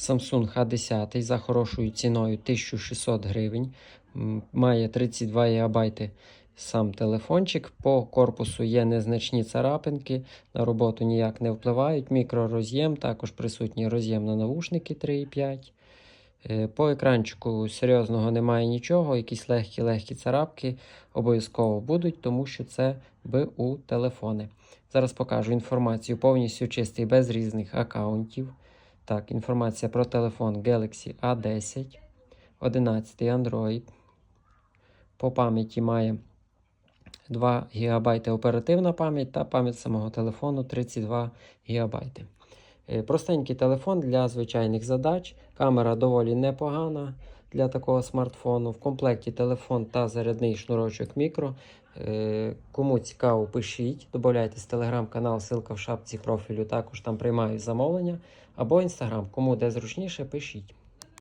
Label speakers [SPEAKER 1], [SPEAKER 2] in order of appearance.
[SPEAKER 1] Samsung A10 за хорошою ціною 1600 гривень. Має 32 ГБ сам телефончик. По корпусу є незначні царапинки, на роботу ніяк не впливають. Мікророз'єм, також присутній роз'єм на навушники 3,5. Е, По екранчику серйозного немає нічого, якісь легкі-легкі царапки обов'язково будуть, тому що це БУ телефони. Зараз покажу інформацію повністю чистий, без різних аккаунтів. Так, інформація про телефон Galaxy A10, 11 Android. По пам'яті має 2 ГБ оперативна пам'ять та пам'ять самого телефону 32 ГБ. Е, Простенький телефон для звичайних задач. Камера доволі непогана для такого смартфону. В комплекті телефон та зарядний шнурочок мікро. Е, Кому цікаво, пишіть, додайтесь телеграм-канал, ссылка в шапці профілю. Також там приймаю замовлення. Або інстаграм. Кому де зручніше, пишіть.